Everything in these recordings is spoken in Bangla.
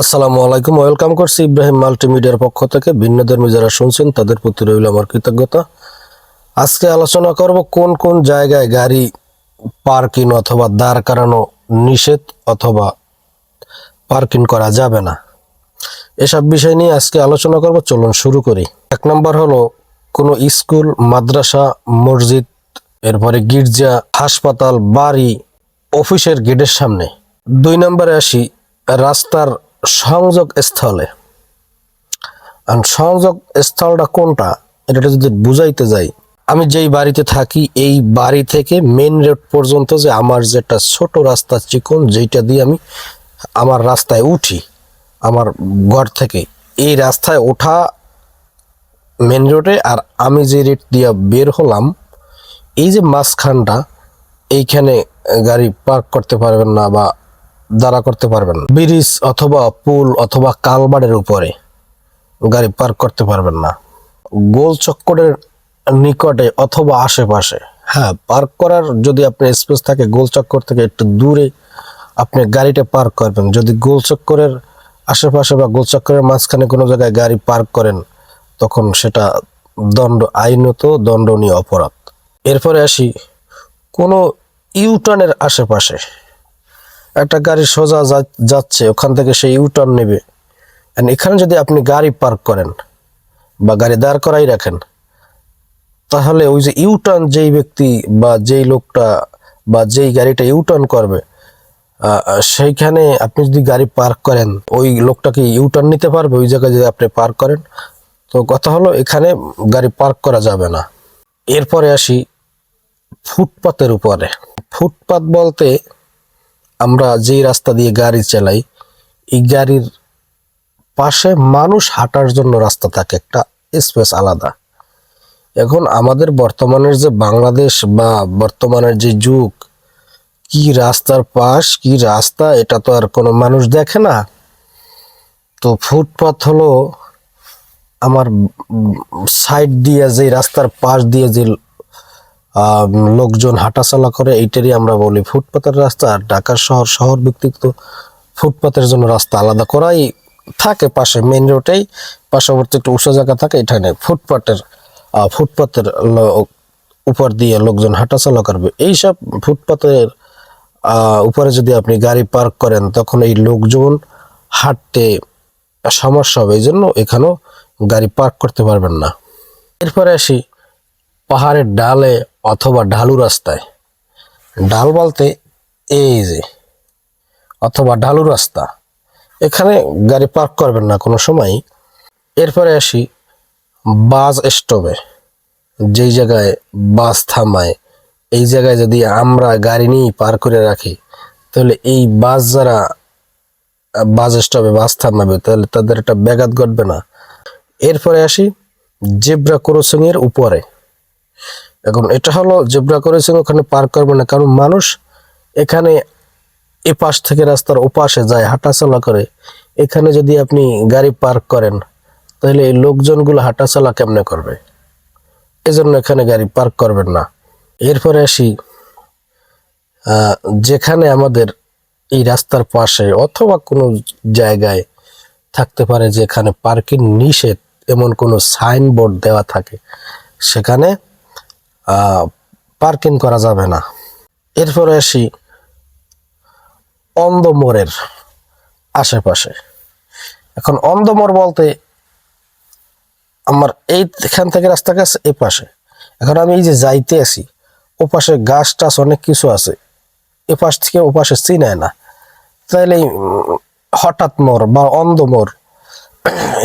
আসসালামু আলাইকুম ওয়েলকাম করছি ইব্রাহিম মাল্টিমিডিয়ার পক্ষ থেকে। ভিন্ন ধর্মী যারা শুনছেন, তাদের প্রতি রইল আমার কৃতজ্ঞতা। আজকে আলোচনা করব কোন কোন জায়গায় গাড়ি পার্কিং অথবা দাঁড় করানো নিষেধ অথবা পার্কিং করা যাবে না। এসব বিষয় নিয়ে আজকে আলোচনা করব, চলুন শুরু করি। এক নম্বর হলো, কোনো স্কুল, মাদ্রাসা, মসজিদ, এরপরে গির্জা, হাসপাতাল, বাড়ি, অফিসের গেটের সামনে। দুই নম্বরে আসি, রাস্তার সংযোগ স্থলে আর সংযোগ স্থলটা কোনটা, এটা যদি বুঝাইতে যাই, আমি যেই বাড়িতে থাকি, এই বাড়ি থেকে মেন রোড পর্যন্ত যে আমার যেটা ছোট রাস্তা চিকন যেটা দিয়ে আমি আমার রাস্তায় উঠি, আমার ঘর থেকে, এই রাস্তায় ওঠা মেন রোডে আর আমি যে রেট দিয়ে বের হলাম, এই যে মাঝখানটা, এইখানে গাড়ি পার্ক করতে পারবেন না বা দাঁড়া করতে পারবেন ব্রিজ অথবা পুল অথবা কালবারের উপরে গাড়ি পার্ক করতে পারবেন না। গোল চক্করের নিকটে অথবা আশেপাশে হ্যাঁ পার্ক করার যদি আপনার স্পেস থাকে, গোল চক্কর থেকে একটু দূরে আপনি গাড়িটা পার্ক করবেন। যদি গোল চক্করের আশেপাশে বা গোল চক্করের মাঝখানে কোনো জায়গায় গাড়ি পার্ক করেন, তখন সেটা দণ্ড আইনত, দণ্ডনীয় অপরাধ। এরপরে আসি কোনো ইউটার্নের আশেপাশে। একটা গাড়ি সোজা যাচ্ছে, ওখান থেকে সে ইউটার্ন নেবে। এখানে যদি আপনি গাড়ি পার্ক করেন বা গাড়ি দাঁড় করাই রাখেন, তাহলে ওই যে ইউটার্ন যেই ব্যক্তি বা যেই লোকটা বা যেই গাড়িটা ইউটার্ন করবে সেইখানে আপনি যদি গাড়ি পার্ক করেন, ওই লোকটাকে ইউটার্ন নিতে পারবে, ওই জায়গায় যদি আপনি পার্ক করেন। তো কথা হলো, এখানে গাড়ি পার্ক করা যাবে না। এরপরে আসি ফুটপাতের উপরে। ফুটপাত বলতে আমরা যেই রাস্তা দিয়ে গাড়ি চালাই, এই গাড়ির পাশে মানুষ হাঁটার জন্য রাস্তা থাকে, একটা স্পেস আলাদা। এখন আমাদের বর্তমানের যে বাংলাদেশ বা বর্তমানের যে যুগ, কি রাস্তার পাশ, কি রাস্তা, এটা তো আর কোনো মানুষ দেখে না। তো ফুটপাথ হলো আমার সাইড দিয়ে যে রাস্তার পাশ দিয়ে যে লোকজন হাঁটাচলা করে, এইটারই আমরা বলি ফুটপাতের রাস্তা। আর ঢাকার শহর শহর ভিত্তিক তো ফুটপাতের জন্য রাস্তা আলাদা করাই থাকে পাশে মেন রোডেই পার্শ্ববর্তী একটু উঁচু জায়গা থাকে এখানে ফুটপাতের ফুটপাতের উপর দিয়ে লোকজন হাঁটাচলা করবে। এইসব ফুটপাতের উপরে যদি আপনি গাড়ি পার্ক করেন, তখন এই লোকজন হাঁটতে সমস্যা হবে। এই জন্য এখানেও গাড়ি পার্ক করতে পারবেন না। এরপরে আসি পাহাড়ের ডালে। অথবা ঢালু রাস্তায়। ডাল বলতে এই যে, অথবা ঢালু রাস্তা। এখানে গাড়ি পার্ক করবেন না কোনো সময় এরপরে আসি বাস স্টপে যেই জায়গায় বাস থামায়, এই জায়গায় যদি আমরা গাড়ি নিয়ে পার করে রাখি, তাহলে এই বাস যারা, বাস স্টপে বাস থামাবে, তাহলে তাদের একটা ব্যাঘাত ঘটবে না। এরপরে আসি জেব্রা ক্রসিং এর উপরে। এখন এটা হলো জেব্রা করেছেন ওখানে পার করবে না, কারণ মানুষ এখানে এ পাশ থেকে রাস্তার ওপাশে যায়, হাঁটাচলা করে। এখানে যদি আপনি গাড়ি পার্ক করেন, তাহলে এই লোকজনগুলো হাঁটাচলা কেমনে করবে? এজন্য এখানে গাড়ি পার্ক করবেন না। এরপরে আসি যেখানে আমাদের এই রাস্তার পাশে অথবা কোনো জায়গায় থাকতে পারে যেখানে পার্কিং নিষেধ, এমন কোনো সাইনবোর্ড দেওয়া থাকে, সেখানে পার্কিং করা যাবে না। এরপরে আসি অন্ধমোড়ের আশেপাশে। এখন অন্ধমোড় বলতে আমার এইখান থেকে রাস্তা গেছে এই পাশে। এখন আমি এই যে যাইতে আছি ও পাশে গাছ টাছ অনেক কিছু আছে। এ পাশ থেকে ও পাশে চিনায় না। তাইলে হঠাৎ মোড় বা অন্ধ মোড়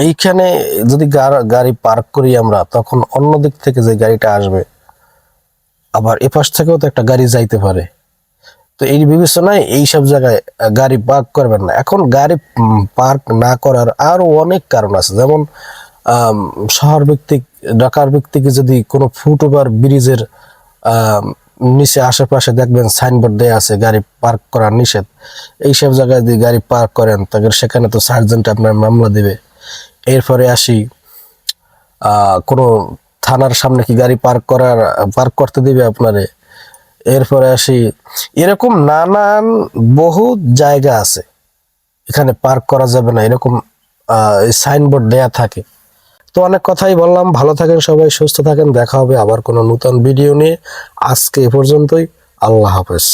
এইখানে যদি গাড়ি পার্ক করি আমরা, তখন অন্য দিক থেকে যে গাড়িটা আসবে আবার এ পাশ থেকেও তো একটা গাড়ি যাইতে পারে। তো এই বিবেচনায় এইসব জায়গায় গাড়ি পার্ক করবেন না। এখন গাড়ি পার্ক না করার আরও অনেক কারণ আছে। যেমন শহর ভিত্তিক, ঢাকার ভিত্তিক যদি কোনো ফুট ওভার ব্রিজের নিচে আশেপাশে দেখবেন সাইনবোর্ড দেয়া আছে, গাড়ি পার্ক করা নিষেধ। এইসব জায়গায় যদি গাড়ি পার্ক করেন, তাহলে সেখানে তো সার্জেন্ট আপনার মামলা দেবে। এরপরে আসি কোনো থানার সামনে কি গাড়ি পার্ক করার পার্ক করতে দিবে আপনারে? এরপরে আসি, এরকম নানান বহু জায়গা আছে। এখানে পার্ক করা যাবে না, এরকম সাইনবোর্ড দেয়া থাকে। তো অনেক কথাই বললাম, ভালো থাকেন সবাই, সুস্থ থাকেন, দেখা হবে আবার কোনো নতুন ভিডিও নিয়ে। আজকে এ পর্যন্তই, আল্লাহ হাফেজ।